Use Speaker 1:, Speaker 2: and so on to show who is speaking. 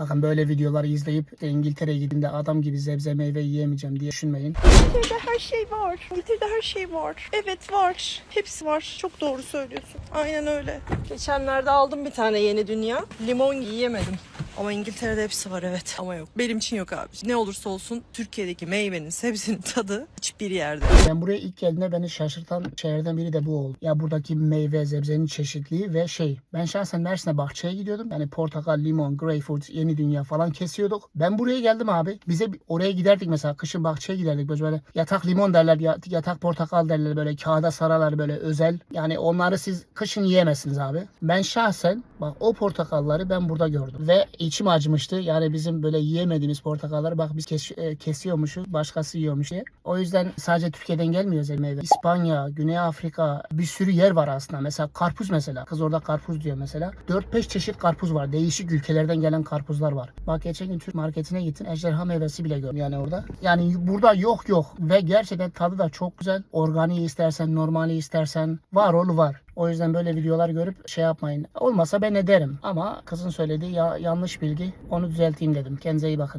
Speaker 1: Bakın böyle videoları izleyip de İngiltere'ye gidince adam gibi zebze meyve yiyemeyeceğim diye düşünmeyin.
Speaker 2: İngiltere'de her şey var. İngiltere'de her şey var. Evet var. Hepsi var. Çok doğru söylüyorsun. Aynen öyle. Geçenlerde aldım bir tane yeni dünya. Limon yiyemedim. Ama İngiltere'de hepsi var evet. Ama yok. Benim için yok abi. Ne olursa olsun Türkiye'deki meyvenin, sebzenin tadı hiçbir yerde.
Speaker 1: Ben buraya ilk geldiğimde beni şaşırtan şeylerden biri de bu oldu. Ya buradaki meyve, sebzenin çeşitliliği ve şey. Ben şahsen Mersin'e bahçeye gidiyordum. Yani portakal, limon, greyfurt, yeni dünya falan kesiyorduk. Ben buraya geldim abi. Bize bir- oraya giderdik mesela. Kışın bahçeye giderdik. Böyle, böyle yatak limon derler, ya- yatak portakal derler. Böyle kağıda sararlar böyle özel. Yani onları siz kışın yiyemezsiniz abi. Ben şahsen bak o portakalları ben burada gördüm. Ve içim acımıştı. Yani bizim böyle yiyemediğimiz portakalları bak biz kes- e, kesiyormuşuz. Başkası yiyormuş diye. O yüzden sadece Türkiye'den gelmiyor özel meyve. İspanya, Güney Afrika bir sürü yer var aslında. Mesela karpuz mesela. Kız orada karpuz diyor mesela. 4-5 çeşit karpuz var. Değişik ülkelerden gelen karpuzlar var. Bak geçen gün Türk marketine gittin. Ejderha meyvesi bile gördüm yani orada. Yani burada yok yok. Ve gerçekten tadı da çok güzel. Organiği istersen, normali istersen var olu var. O yüzden böyle videolar görüp şey yapmayın. Olmasa ben ederim. Ama kızın söylediği ya, yanlış bilgi. Onu düzelteyim dedim. Kendinize iyi bakın.